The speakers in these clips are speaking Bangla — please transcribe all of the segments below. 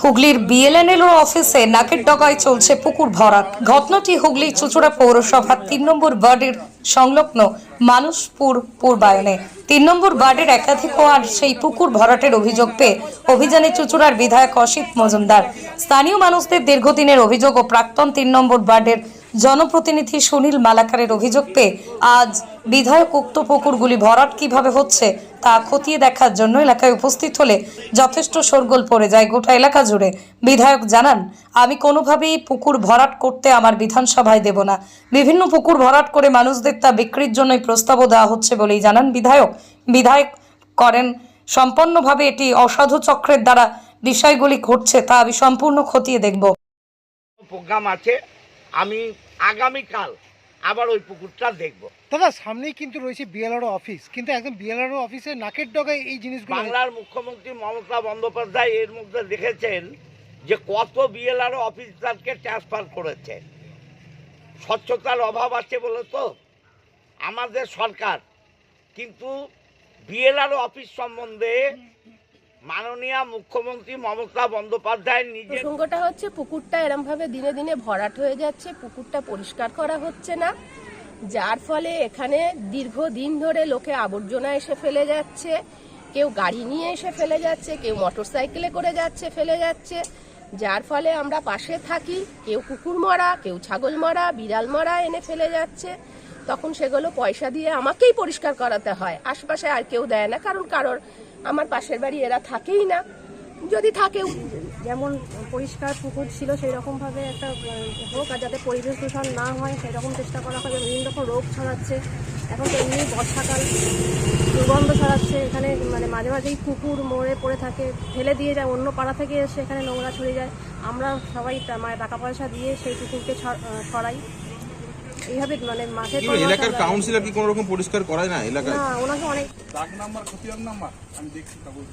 হুগলির বিএলএনএল অফিসে নাকের ডগায় চলছে পুকুর ভরাট। ঘটনাটি হুগলি চুচুড়া পৌরসভার তিন নম্বর ওয়ার্ডের সংলগ্ন মানুষপুর পূর্বায়নে। তিন নম্বর ওয়ার্ডের একাধিক ওয়ার্ড সেই পুকুর ভরাটের অভিযোগ পেয়ে অভিযানে চুচুড়ার বিধায়ক অসিত মজুমদার। স্থানীয় মানুষদের দীর্ঘদিনের অভিযোগ ও প্রাক্তন তিন নম্বর ওয়ার্ডের জনপ্রতিনিধি সুনীল মালাকারের অভিযোগ পেয়ে আজ বিধায়ক উক্ত পুকুরগুলি ভরাট কীভাবে হচ্ছে তা খতিয়ে দেখার জন্য এলাকায় উপস্থিত হলে যথেষ্ট শোরগোল পড়ে যায় গোটা এলাকা জুড়ে। বিধায়ক জানান, আমি কোনোভাবেই পুকুর ভরাট করতে আমার বিধানসভায় দেব না। বিভিন্ন পুকুর ভরাট করে মানুষদের তা বিক্রির জন্যই প্রস্তাবও দেওয়া হচ্ছে বলেই জানান বিধায়ক। বিধায়ক করেন সম্পন্নভাবে এটি অসাধু চক্রের দ্বারা বিষয়গুলি ঘটছে তা আমি সম্পূর্ণ খতিয়ে দেখব। প্রোগ্রাম আছে আমি আগামীকাল আবার ওই পুকুরটা দেখব। দাদা সামনেই কিন্তু রয়েছে বিএলআরও অফিস কিন্তু একদম বিএলআরও অফিসে নাকের ডগায় এই জিনিসগুলো বাংলার মুখ্যমন্ত্রী মমতা বন্দ্যোপাধ্যায় এর মধ্যে দেখেছেন যে কত বিএলআর অফিসারকে ট্রান্সফার করেছে। স্বচ্ছতার অভাব আছে বলে তো আমাদের সরকার। কিন্তু বিএলআর অফিস সম্বন্ধে মাননীয় মুখ্যমন্ত্রী মমতা বন্দ্যোপাধ্যায় নিজে প্রসঙ্গটা হচ্ছে, পুকুরটা এরম ভাবে দিনে দিনে ভরাট হয়ে যাচ্ছে, পুকুরটা পরিষ্কার করা হচ্ছে না। যার ফলে এখানে দীর্ঘদিন ধরে লোকে আবর্জনা এসে ফেলে যাচ্ছে, কেউ গাড়ি নিয়ে এসে ফেলে যাচ্ছে, কেউ মোটর সাইকেলে করে যাচ্ছে, ফেলে যাচ্ছে। যার ফলে আমরা পাশে থাকি, কেউ কুকুর মরা, কেউ ছাগল মরা, বিড়াল মরা এনে ফেলে যাচ্ছে। তখন সেগুলো পয়সা দিয়ে আমাকেই পরিষ্কার করাতে হয়। আশপাশে আর কেউ দেয় না, কারণ কারোর আমার পাশের বাড়ি এরা থাকেই না। যদি থাকেও যেমন পরিষ্কার পুকুর ছিল সেই রকমভাবে একটা হোক আর যাতে পরিবেশ দূষণ না হয় সেই রকম চেষ্টা করা হয়। বিভিন্ন রকম রোগ ছড়াচ্ছে। এখন তো এমনি বর্ষাকাল দুর্গন্ধ ছড়াচ্ছে। এখানে মানে মাঝে মাঝেই কুকুর মরে পড়ে থাকে ফেলে দিয়ে যায় অন্য পাড়া থেকে এসে এখানে নোংরা ছড়িয়ে যায়। আমরা সবাই মানে টাকা পয়সা দিয়ে সেই কুকুরকে ছ- আহ, সরাই এইভাবে মানে মাঠে কি এলাকার কাউন্সিলর কি কোনো রকম পরিষ্কার করায় না এলাকায়? না ওনাকে অনেক দাগ নাম্বার খতিয়ান নাম্বার? আমি দেখছি কাগজ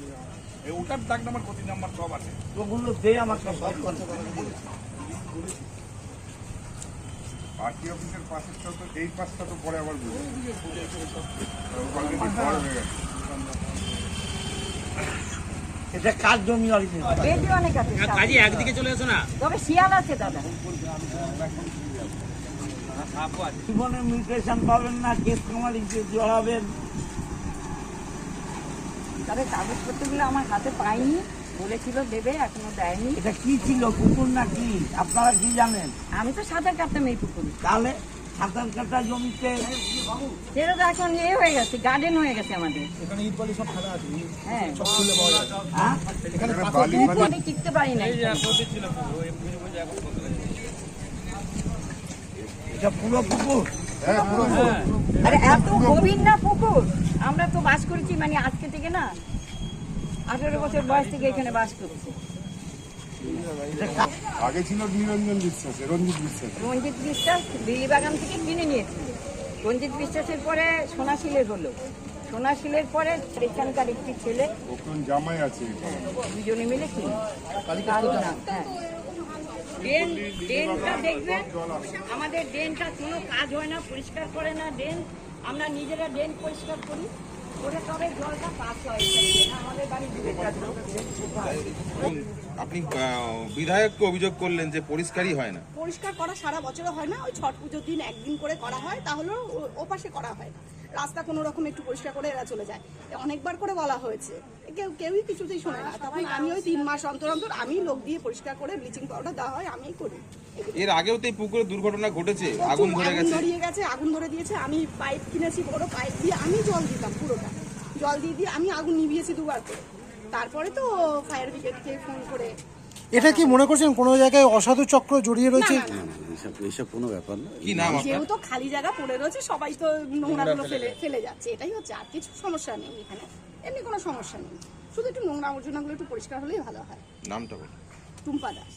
এই ওটার দাগ নাম্বার ক্ষতি নাম্বার সব আছে। ওগুলো দে আমার সব পার্টি অফিসের পাশের তো এই পাশটা তো পরে আবার বুঝি অলরেডি বড় হয়ে গেছে এটা কার জমি অরিজিনাল বেদি অনেক আছে কাজে একদিকে চলে আসো না। তবে শিয়াল আছে দাদা। জীবনে মিউটেশন পাবেন না কেস কামালি জড়াবেন। তবে কাগজপত্রগুলো আমার হাতে পাইনি বলেছিল দেবে এখনও দেয়নি। এটা কি ছিল কুকুর না কি? আপনারা কি জানেন? আমি তো সাঁতার কাটতাম এই পুকুরে। তাহলে সাঁতার কাটা জমিতে সেটা তো এখন এ হয়ে গেছে গার্ডেন হয়ে গেছে আমাদের। হ্যাঁ। হ্যাঁ? এখানে বালি পুকুর আমি টিকতে পারি না। এটা পুরো পুকুর। হ্যাঁ পুরো আরে এত গভীর না পুকুর। আমরা তো বাস করেছি মানে আজকে থেকে না আঠেরো বছর বয়স থেকে এখানে বাস করছি। আগে ছিল নিরঞ্জন বিশ্বাস রঞ্জিত বিশ্বাস। রঞ্জিত বিশ্বাস বিলিবাগান থেকে কিনে নিয়েছি। রঞ্জিত বিশ্বাসের পরে সোনাশিলের হলো। সোনাশিলের পরে এখানকার একটি ছেলে ওখানে জামাই আছে দুজনে মিলে না, হ্যাঁ। ড্রেন ড্রেনটা দেখবেন আমাদের ড্রেনটা কোনো কাজ হয় না পরিষ্কার করে না ড্রেন। আমরা নিজেরা ড্রেন পরিষ্কার করি করে তবে জলটা পাস হয় আমাদের বাড়ি দূরে এবং আপনি বিধায়ককে অভিযোগ করলেন যে পরিষ্কারই হয় না। পরিষ্কার করা সারা বছরও হয় না ওই ছট পুজোর দিন একদিন করে করা হয় তাহলেও ও- ওপাশে করা হয় না। রাস্তা কোনো রকম একটু পরিষ্কার করে এরা চলে যায়। অনেকবার করে বলা হয়েছে কেউ কেউই কিছুতেই শোনে না। তখন আমি ওই তিন মাস অন্তর অন্তর আমি লোক দিয়ে পরিষ্কার করে ব্লিচিং পাউডার দেওয়া হয় আমিই করি। এর আগেও তো এই পুকুরে দুর্ঘটনা ঘটেছে আগুন ধরে গেছে। আগুন ধরে দিয়েছে আমি পাইপ কিনেছি বড় পাইপ দিয়ে আমি জল দিতাম পুরোটা। জল দিয়ে দিয়ে আমি আগুন নিভিয়েছি দুবার করে। তারপরে তো ফায়ার ব্রিগেডকে ফোন করে। এটা কি মনে করছেন কোনো জায়গায় অসাধু চক্র জড়িয়ে রয়েছে? না, না, না, না। কি নাম আপনার? যেহেতু খালি জায়গা পড়ে রয়েছে সবাই তো নোংরাগুলো ফেলে ফেলে যাচ্ছে। এটাই হচ্ছে আর কিছু সমস্যা নেই এখানে। এমনি কোনো সমস্যা নেই। শুধু একটু নোংরা আবর্জনাগুলো একটু পরিষ্কার হলেই ভালো হয়। নামটা বলুন। টুম্পা দাস।